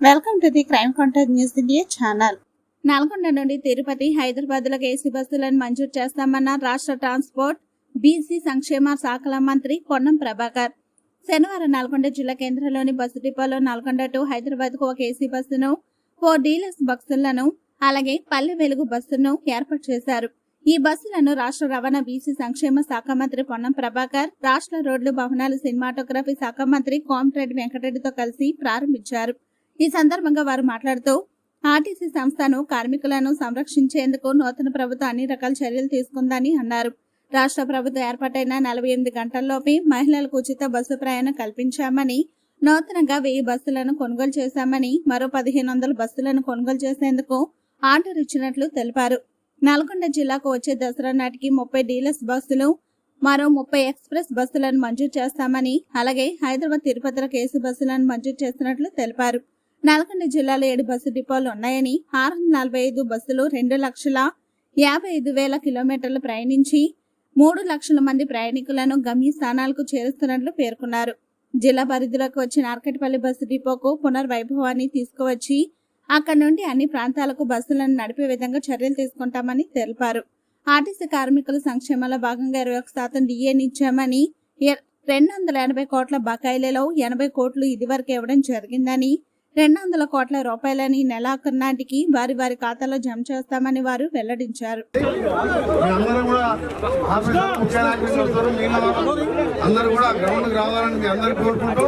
Welcome to the crime contact news India channel. Nalgonda నుండి Tirupati హైదరాబాద్లకు AC బస్సులను మంజూరు చేస్తామన్న రాష్ట్ర ట్రాన్స్పోర్ట్ బీసీ సంక్షేమ శాఖల మంత్రి పొన్నం ప్రభాకర్. శనివారం నల్గొండ జిల్లా కేంద్రంలోని బస్సు డిపోలో నల్గొండ టు హైదరాబాద్కు ఒక ఏసీ బస్సును ఫోర్ డీలర్స్ బస్సులను అలాగే పల్లె వెలుగు బస్సును ఏర్పాటు చేశారు. ఈ బస్సులను రాష్ట్ర రవాణా బీసీ సంక్షేమ శాఖ మంత్రి పొన్నం ప్రభాకర్ రాష్ట్ర రోడ్లు భవనాలు సినిమాటోగ్రఫీ శాఖ మంత్రి కోమటిరెడ్డి వెంకటరెడ్డితో కలిసి ప్రారంభించారు. ఈ సందర్భంగా వారు మాట్లాడుతూ ఆర్టీసీ సంస్థను కార్మికులను సంరక్షించేందుకు నూతన ప్రభుత్వం అన్ని రకాల చర్యలు తీసుకుందని అన్నారు. రాష్ట్ర ప్రభుత్వం ఏర్పాటైన నలభై ఎనిమిది గంటల్లోపే మహిళలకు ఉచిత బస్సు ప్రయాణం కల్పించామని నూతనంగా వెయ్యి బస్సులను కొనుగోలు చేశామని మరో పదిహేను వందల బస్సులను కొనుగోలు చేసేందుకు ఆర్డర్ ఇచ్చినట్లు తెలిపారు. నల్గొండ జిల్లాకు వచ్చే దసరా నాటికి ముప్పై డీలర్స్ బస్సులు మరో ముప్పై ఎక్స్ప్రెస్ బస్సులను మంజూరు చేస్తామని అలాగే హైదరాబాద్ తిరుపతిలో కేసు బస్సులను మంజూరు చేస్తున్నట్లు తెలిపారు. నల్గొండ జిల్లాలో ఏడు బస్సు డిపోలు ఉన్నాయని ఆరు వందల నలభై ఐదు బస్సులు రెండు లక్షల యాభై ఐదు వేల కిలోమీటర్లు ప్రయాణించి మూడు లక్షల మంది ప్రయాణికులను గమ్యస్థానాలకు చేరుస్తున్నట్లు పేర్కొన్నారు. జిల్లా పరిధిలోకి వచ్చిన ఆర్కటిపల్లి బస్సు డిపోకు పునర్వైభవాన్ని తీసుకువచ్చి అక్కడి నుండి అన్ని ప్రాంతాలకు బస్సులను నడిపే విధంగా చర్యలు తీసుకుంటామని తెలిపారు. ఆర్టీసీ కార్మికుల సంక్షేమంలో భాగంగా ఇరవై ఒక శాతం డిఏనిచ్చామని రెండు వందల ఎనభై కోట్ల బకాయిలలో ఎనభై కోట్లు ఇదివరకు ఇవ్వడం జరిగిందని రెండు వందల కోట్ల రూపాయలని నెలాఖరు నాటికి వారి వారి ఖాతాలో జమ చేస్తామని వారు వెల్లడించారు. అందరూ కూడా గ్రౌండ్కి రావాలని మీ అందరూ కోరుకుంటూ